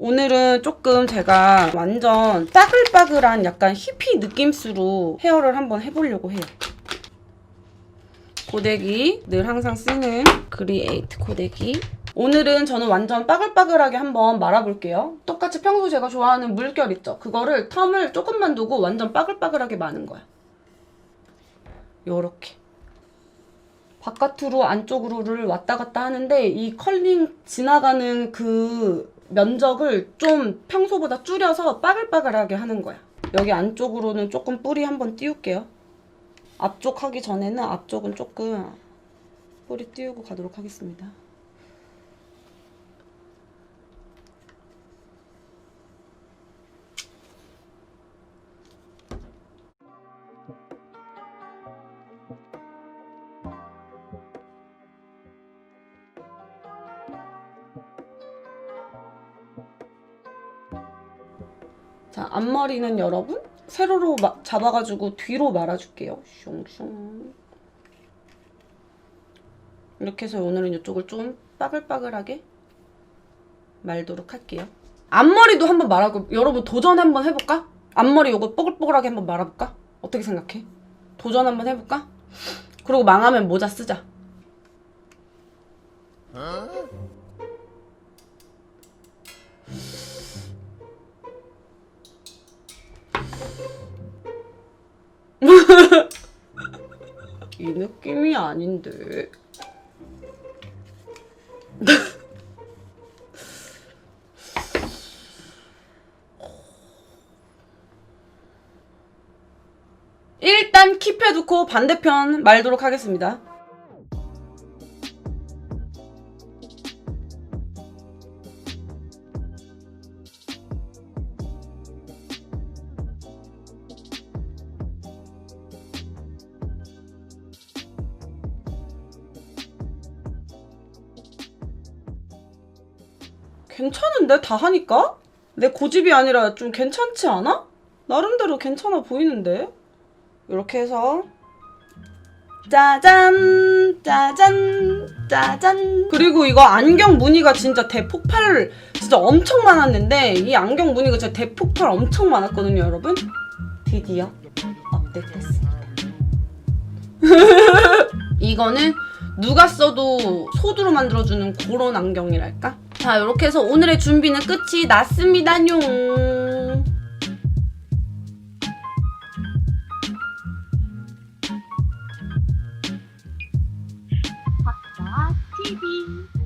오늘은 조금 제가 완전 빠글빠글한 약간 히피 느낌수로 헤어를 한번 해보려고 해요. 고데기 늘 항상 쓰는 그리에이트 고데기 오늘은 저는 완전 빠글빠글하게 한번 말아볼게요. 똑같이 평소 제가 좋아하는 물결 있죠? 그거를 텀을 조금만 두고 완전 빠글빠글하게 마는 거야. 요렇게. 바깥으로 안쪽으로를 왔다 갔다 하는데 이 컬링 지나가는 그 면적을 좀 평소보다 줄여서 빠글빠글하게 하는 거야. 여기 안쪽으로는 조금 뿌리 한번 띄울게요. 앞쪽 하기 전에는 앞쪽은 조금 뿌리 띄우고 가도록 하겠습니다. 자, 앞머리는 여러분 세로로 마- 잡아가지고 뒤로 말아줄게요. 슝슝. 이렇게 해서 오늘은 이쪽을 좀 빠글빠글하게 말도록 할게요. 앞머리도 한번 말하고 여러분 도전 한번 해볼까? 앞머리 요거 뽀글뽀글하게 한번 말아볼까? 어떻게 생각해? 도전 한번 해볼까? 그리고 망하면 모자 쓰자. 이 느낌이 아닌데. 일단 킵해두고 반대편 말도록 하겠습니다. 괜찮은데? 다 하니까? 내 고집이 아니라 좀 괜찮지 않아? 나름대로 괜찮아 보이는데? 이렇게 해서. 짜잔! 짜잔! 짜잔! 그리고 이거 안경 무늬가 진짜 대폭발 진짜 엄청 많았는데 이 안경 무늬가 진짜 대폭발 엄청 많았거든요 여러분. 드디어 업데이트했습니다. 이거는 누가 써도 소두로 만들어주는 그런 안경이랄까 자 이렇게 해서 오늘의 준비는 끝이 났습니다용 TV.